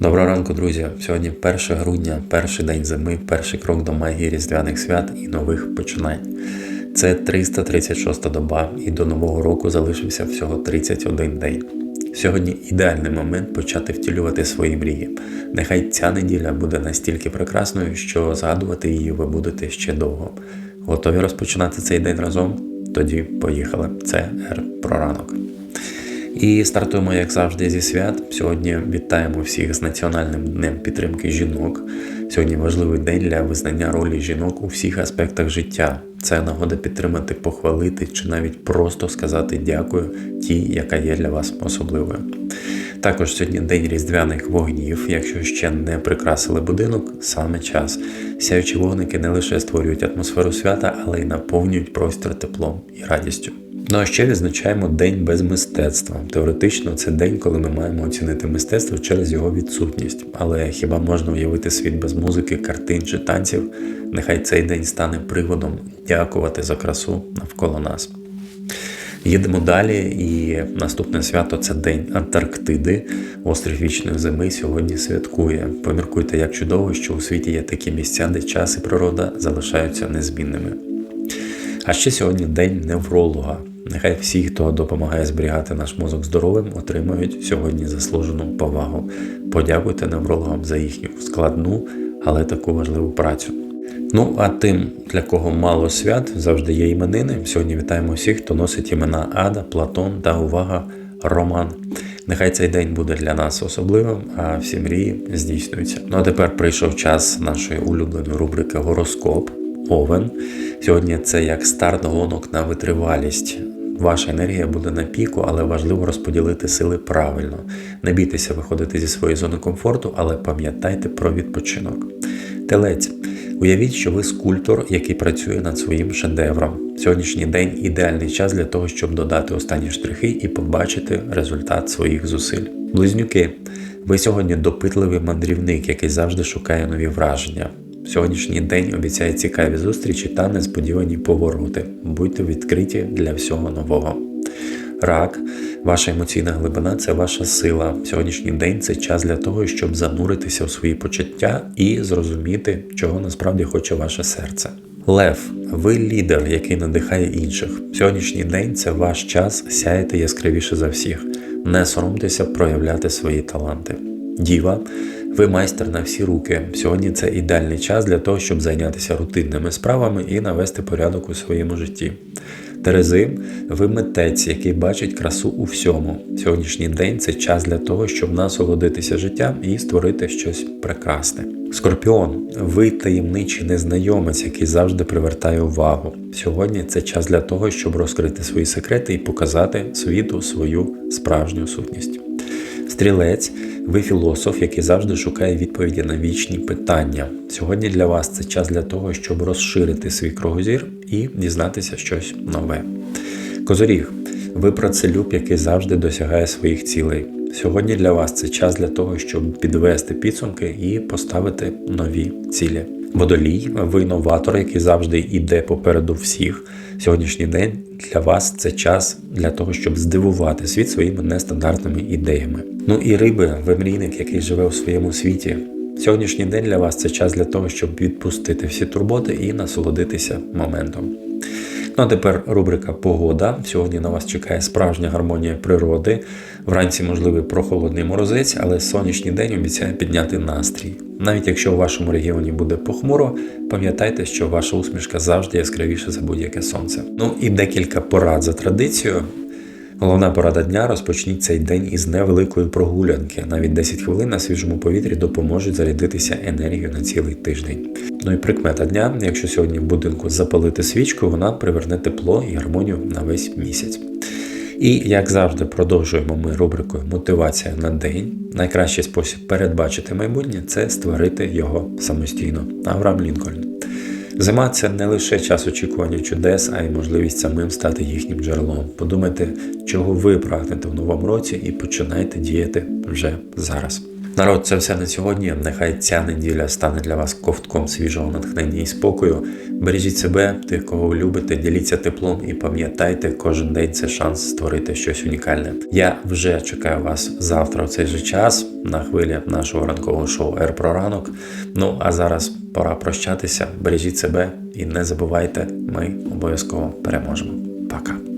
Доброго ранку, друзі. Сьогодні 1 грудня, перший день зими, перший крок до магії різдвяних свят і нових починань. Це 336 доба, і до нового року залишився всього 31 день. Сьогодні ідеальний момент почати втілювати свої мрії. Нехай ця неділя буде настільки прекрасною, що згадувати її ви будете ще довго. Готові розпочинати цей день разом? Тоді поїхали. Це Р про ранок. І стартуємо, як завжди, зі свят. Сьогодні вітаємо всіх з Національним днем підтримки жінок. Сьогодні важливий день для визнання ролі жінок у всіх аспектах життя. Це нагода підтримати, похвалити чи навіть просто сказати дякую тій, яка є для вас особливою. Також сьогодні день різдвяних вогнів. Якщо ще не прикрасили будинок, саме час. Сяючі вогники не лише створюють атмосферу свята, але й наповнюють простір теплом і радістю. Ну а ще відзначаємо День без мистецтва. Теоретично, це день, коли ми маємо оцінити мистецтво через його відсутність. Але хіба можна уявити світ без музики, картин чи танців? Нехай цей день стане приводом дякувати за красу навколо нас. Їдемо далі, і наступне свято це День Антарктиди. Острів вічної зими сьогодні святкує. Поміркуйте, як чудово, що у світі є такі місця, де час і природа залишаються незмінними. А ще сьогодні день невролога. Нехай всі, хто допомагає зберігати наш мозок здоровим, отримають сьогодні заслужену повагу. Подякуйте неврологам за їхню складну, але таку важливу працю. Ну а тим, для кого мало свят, завжди є іменини. Сьогодні вітаємо всіх, хто носить імена Ада, Платон та увага Роман. Нехай цей день буде для нас особливим, а всі мрії здійснюються. Ну а тепер прийшов час нашої улюбленої рубрики Гороскоп. Овен. Сьогодні це як старт гонок на витривалість. Ваша енергія буде на піку, але важливо розподілити сили правильно. Не бійтеся виходити зі своєї зони комфорту, але пам'ятайте про відпочинок. Телець. Уявіть, що ви скульптор, який працює над своїм шедевром. Сьогоднішній день ідеальний час для того, щоб додати останні штрихи і побачити результат своїх зусиль. Близнюки. Ви сьогодні допитливий мандрівник, який завжди шукає нові враження. Сьогоднішній день обіцяє цікаві зустрічі та несподівані повороти. Будьте відкриті для всього нового. Рак, ваша емоційна глибина це ваша сила. Сьогоднішній день це час для того, щоб зануритися в свої почуття і зрозуміти, чого насправді хоче ваше серце. Лев, ви лідер, який надихає інших. Сьогоднішній день це ваш час сяяти яскравіше за всіх. Не соромтеся проявляти свої таланти. Діва, ви майстер на всі руки. Сьогодні це ідеальний час для того, щоб зайнятися рутинними справами і навести порядок у своєму житті. Терези, ви митець, який бачить красу у всьому. Сьогоднішній день це час для того, щоб насолодитися життям і створити щось прекрасне. Скорпіон, ви таємничий незнайомець, який завжди привертає увагу. Сьогодні це час для того, щоб розкрити свої секрети і показати світу свою справжню сутність. Стрілець, ви філософ, який завжди шукає відповіді на вічні питання. Сьогодні для вас це час для того, щоб розширити свій кругозір і дізнатися щось нове. Козоріг, ви працелюб, який завжди досягає своїх цілей. Сьогодні для вас це час для того, щоб підвести підсумки і поставити нові цілі. Водолій, ви інноватор, який завжди йде попереду всіх. Сьогоднішній день для вас це час для того, щоб здивувати світ своїми нестандартними ідеями. Ну і риби, ви мрійник, який живе у своєму світі. Сьогоднішній день для вас це час для того, щоб відпустити всі турботи і насолодитися моментом. Ну а тепер рубрика Погода. Сьогодні на вас чекає справжня гармонія природи. Вранці можливий прохолодний морозець, але сонячний день обіцяє підняти настрій. Навіть якщо у вашому регіоні буде похмуро, пам'ятайте, що ваша усмішка завжди яскравіша за будь-яке сонце. Ну і декілька порад за традицією. Головна порада дня розпочніть цей день із невеликої прогулянки. Навіть 10 хвилин на свіжому повітрі допоможуть зарядитися енергією на цілий тиждень. Ну і прикмета дня, якщо сьогодні в будинку запалити свічку, вона приверне тепло і гармонію на весь місяць. І як завжди, продовжуємо ми рубрикою Мотивація на день. Найкращий спосіб передбачити майбутнє це створити його самостійно. Авраам Лінкольн. Зима це не лише час очікування чудес, а й можливість самим стати їхнім джерелом. Подумайте, чого ви прагнете в новому році, і починайте діяти вже зараз. Народ, це все на сьогодні. Нехай ця неділя стане для вас ковтком свіжого натхнення і спокою. Бережіть себе, тих, кого ви любите, діліться теплом і пам'ятайте, кожен день це шанс створити щось унікальне. Я вже чекаю вас завтра в цей же час. на хвилі нашого ранкового шоу Р про ранок. Ну а зараз пора прощатися. Бережіть себе і не забувайте, ми обов'язково переможемо. Пока.